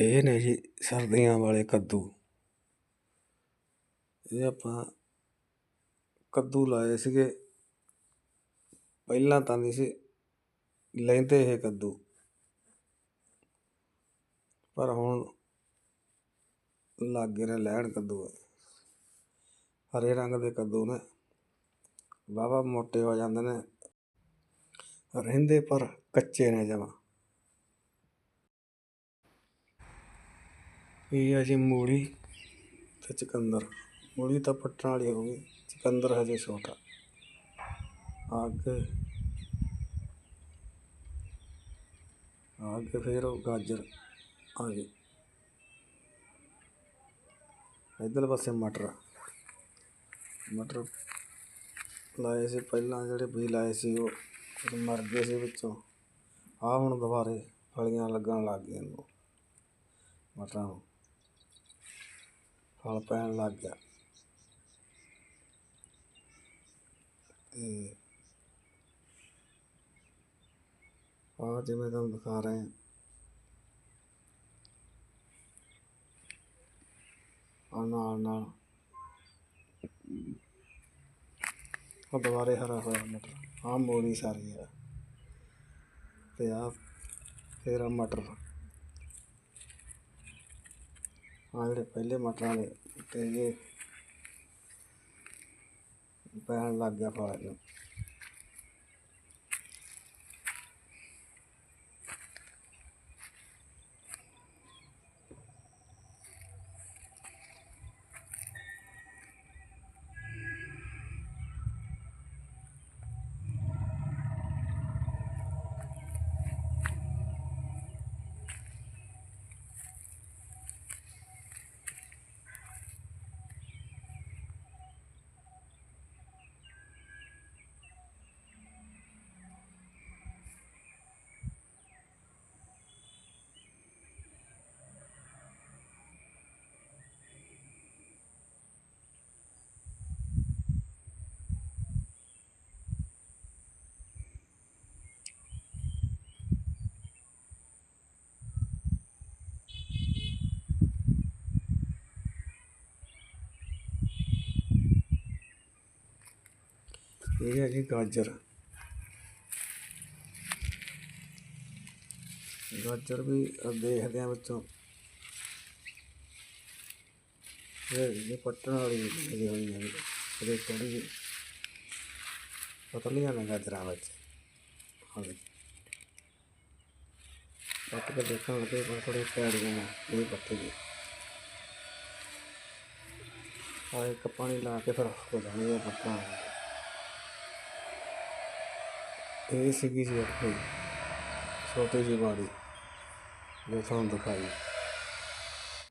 ਇਹ ਨੇ ਜੀ ਸਰਦੀਆਂ ਵਾਲੇ ਕੱਦੂ। ਇਹ ਆਪਾਂ ਕੱਦੂ ਲਾਏ ਸੀਗੇ। ਪਹਿਲਾਂ ਤਾਂ ਨਹੀਂ ਸੀ ਲੈਂਦੇ ਇਹ ਕੱਦੂ। ਪਰ ਹੁਣ ਲੱਗ ਗਏ ਨੇ ਲੈਣ ਕੱਦੂ। ਹਰੇ ਰੰਗ ਦੇ ਕੱਦੂ ਨੇ। ਵਾਹਵਾ ਮੋਟੇ ਹੋ ਜਾਂਦੇ ਨੇ। ਰਹਿੰਦੇ ਪਰ ਕੱਚੇ ਨੇ ਜਮਾਂ। ਇਹ ਆ ਜੀ ਮੂਲੀ ਤੇ ਚੁਕੰਦਰ। ਮੂਲੀ ਤਾਂ ਪੱਟਣ ਵਾਲੀ ਹੋ ਗਈ। ਚੁਕੰਦਰ ਹਜੇ ਛੋਟਾ। ਅੱਗੇ। ਅੱਗੇ ਫਿਰ ਉਹ ਗਾਜਰ। ਆ ਗਈ। ਇੱਧਰ ਪਾਸੇ ਮਟਰ। ਮਟਰ ਲਾਏ ਸੀ ਪਹਿਲਾਂ, ਜਿਹੜੇ ਬੀਜ ਲਾਏ ਸੀ ਉਹ ਮਰ ਗਏ ਸੀ ਵਿੱਚੋਂ। ਆ ਹੁਣ ਦੁਬਾਰੇ ਫਲੀਆਂ ਲੱਗਣ ਲੱਗ ਗਈਆਂ ਨੂੰ। ਮਟਰਾਂ ਨੂੰ। ਫਲ ਪੈਣ ਲੱਗ ਗਿਆ। ਤੇ ਆ ਜਿਵੇਂ ਤੁਹਾਨੂੰ ਦਿਖਾ ਰਹੇ ਹਾਂ। ਆ ਨਾਲ ਨਾਲ ਉਹ ਦੁਬਾਰੇ ਹਰਾ ਹੋਇਆ ਮਟਰ। ਆ ਮੂਲੀ ਸਾਰੀ ਆ। ਤੇ ਆ ਫਿਰ ਆ ਮਟਰ। ਆ ਜਿਹੜੇ ਪਹਿਲੇ ਮਟਰਾਂ ਦੇ ਤੇ ਇਹ ਪੈਣ ਲੱਗ ਇਹ ਹੈ ਜੀ ਗਾਜਰ। ਗਾਜਰ ਵੀ ਆ ਦੇਖਦੇ ਆ ਵਿੱਚੋਂ। ਇਹ ਪੱਟਣ ਵਾਲੀ ਲੱਗੀ ਹੋਈ ਹੈ ਇਹਦੇ ਥੋੜੀ ਜਿਹੀ ਪਤਲੀਆਂ ਨੇ ਗਾਜਰਾਂ ਵਿੱਚ। ਹਾਂ ਪੱਟ ਕੇ ਦੇਖਣ ਲੱਗੇ ਪਰ ਥੋੜੇ ਪੈੜੀਆਂ ਇਹ ਪੱਟੀ ਜੀ। ਆ ਇੱਕ ਪਾਣੀ ਲਾ ਕੇ ਫਿਰ ਹੋ ਜਾਣਗੇ ਪੱਟਾਂ। ਇਹ ਸੀਗੀ ਜੀ ਆਪਣੀ ਛੋਟੀ ਜਿਹੀ ਬਾੜੀ ਜੋ ਤੁਹਾਨੂੰ ਦਿਖਾਈ।